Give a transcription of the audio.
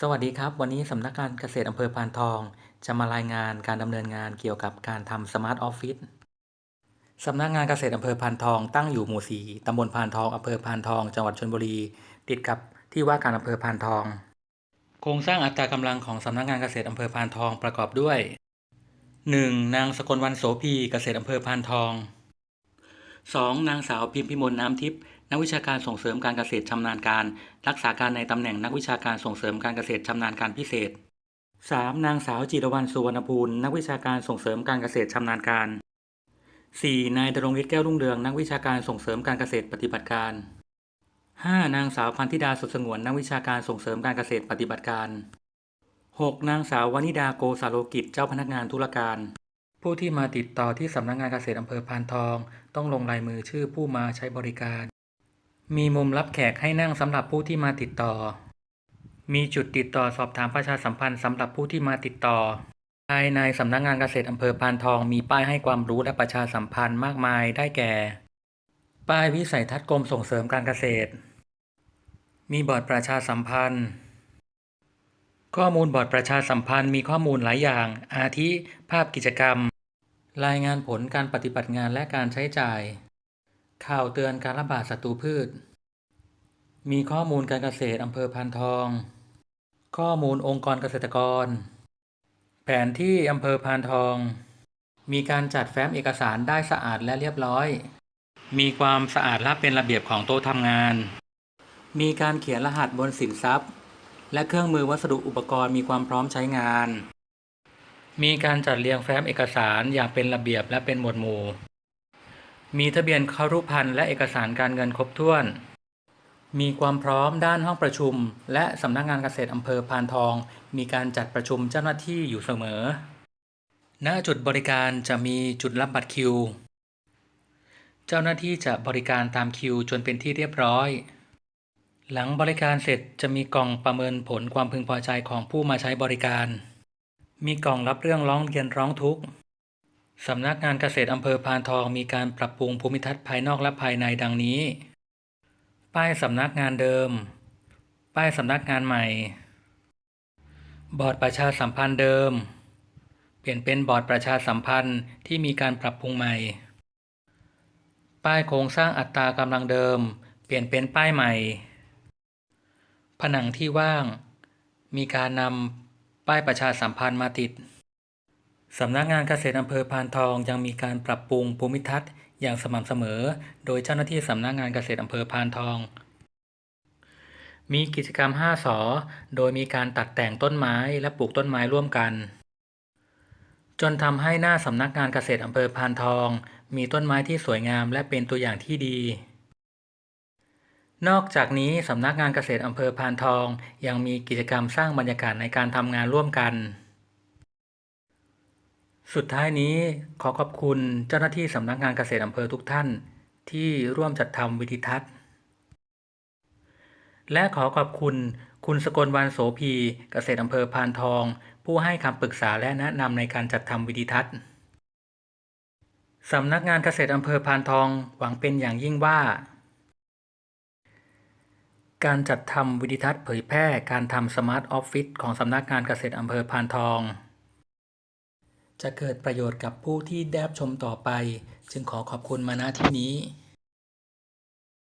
สวัสดีครับ วันนี้สำนักงานเกษตรอำเภอพานทอง จะมารายงานการดำเนินงานเกี่ยวกับการทำสมาร์ทออฟฟิศสำนักงานเกษตรอำเภอพานทองตั้งอยู่หมู่4ตำบลพานทองอำเภอพานทอง จังหวัดชลบุรี ติดกับที่ว่าการอำเภอพานทอง โครงสร้างอัตรากำลังของสำนักงานเกษตรอำเภอพานทองประกอบด้วย 1. นางสกลวันโสภีเกษตรอำเภอพานทอง 2. นางสาวพิมพิมลน้ำทิพย์ นักวิชาการส่งเสริมการเกษตรชำนาญการ รักษาการในตำแหน่งนักวิชาการส่งเสริมการเกษตรชำนาญการพิเศษ 3. นางสาวจิรวรรณสุวรรณภูลนักวิชาการส่งเสริมการเกษตรชำนาญการ 4. นายดรงฤทธิ์แก้วรุ่งเรืองนักวิชาการส่งเสริมการเกษตรปฏิบัติการ 5. นางสาวพันธิดาสุขสงวนนักวิชาการส่งเสริมการเกษตรปฏิบัติการ 6. นางสาววนิดาโกสาโลกิจเจ้าพนักงานธุรการ ผู้ที่มาติดต่อที่สำนักงานเกษตรอำเภอพานทอง ต้องลงลายมือชื่อผู้มาใช้บริการ มีมุมรับแขกให้นั่งสำหรับผู้ที่มาติดต่อ มีจุดติดต่อสอบถามประชาสัมพันธ์สำหรับผู้ที่มาติดต่อ ภายในสำนักงานเกษตรอำเภอพานทองมีป้ายให้ความรู้และประชาสัมพันธ์มากมายได้แก่ ป้ายวิสัยทัศน์กรมส่งเสริมการเกษตร มีบอร์ดประชาสัมพันธ์ ข้อมูลบอร์ดประชาสัมพันธ์มีข้อมูลหลายอย่าง อาทิ ภาพกิจกรรม รายงานผลการปฏิบัติงานและการใช้จ่าย ข่าวเตือนการระบาดศัตรูพืช มีข้อมูลการเกษตรอำเภอพานทอง ข้อมูลองค์กรเกษตรกร แผนที่อำเภอพานทอง มีการจัดแฟ้มเอกสารได้สะอาดและเรียบร้อย มีความสะอาดและเป็นระเบียบของโต๊ะทำงาน มีการเขียนรหัสบนสินทรัพย์ และเครื่องมือวัสดุอุปกรณ์มีความพร้อมใช้งาน มีการจัดเรียงแฟ้มเอกสารอย่างเป็นระเบียบและเป็นหมวดหมู่ มีทะเบียนคารุพันธ์และเอกสารการเงินครบถ้วน มีความพร้อมด้านห้องประชุม และสำนักงานเกษตรอำเภอพานทอง มีการจัดประชุมเจ้าหน้าที่อยู่เสมอ ณ จุดบริการจะมีจุดรับบัตรคิว เจ้าหน้าที่จะบริการตามคิวจนเป็นที่เรียบร้อย หลังบริการเสร็จจะมีกล่องประเมินผลความพึงพอใจของผู้มาใช้บริการ มีกล่องรับเรื่องร้องเรียนร้องทุกข์ สำนักงานเกษตรอำเภอพานทองมีการปรับปรุงภูมิทัศน์ภายนอกและภายในดังนี้ ป้ายสำนักงานเดิม ป้ายสำนักงานใหม่ บอร์ดประชาสัมพันธ์เดิม เปลี่ยนเป็นบอร์ดประชาสัมพันธ์ที่มีการปรับปรุงใหม่ ป้ายโครงสร้างอัตรากำลังเดิม เปลี่ยนเป็นป้ายใหม่ ผนังที่ว่าง มีการนำป้ายประชาสัมพันธ์มาติด สำนักงานเกษตรอำเภอพานทองยังมีการปรับปรุงภูมิทัศน์อย่างสม่ำเสมอ โดยเจ้าหน้าที่สำนักงานเกษตรอำเภอพานทอง มีกิจกรรม 5สอโดยมีการตัดแต่งต้นไม้และปลูกต้นไม้ร่วมกัน จนทำให้หน้าสำนักงานเกษตรอำเภอพานทอง มีต้นไม้ที่สวยงามและเป็นตัวอย่างที่ดี นอกจากนี้สำนักงานเกษตรอำเภอพานทอง ยังมีกิจกรรมสร้างบรรยากาศในการทำงานร่วมกัน สุดท้ายนี้ขอขอบคุณเจ้าหน้าที่สำนักงานเกษตรอำเภอทุกท่าน ที่ร่วมจัดทำวิดีทัศน์ และขอขอบคุณคุณสกลวันโสภีเกษตรอำเภอพานทอง ผู้ให้คำปรึกษาและแนะนำในการจัดทำวิดีทัศน์สำนักงานเกษตรอำเภอพานทองหวังเป็นอย่างยิ่งว่า การจัดทำวิดีทัศน์เผยแพร่การทำสมาร์ทออฟฟิศของสำนักงานเกษตรอำเภอพานทอง จะเกิดประโยชน์กับผู้ที่ได้ชมต่อไป จึงขอขอบคุณมาณที่นี้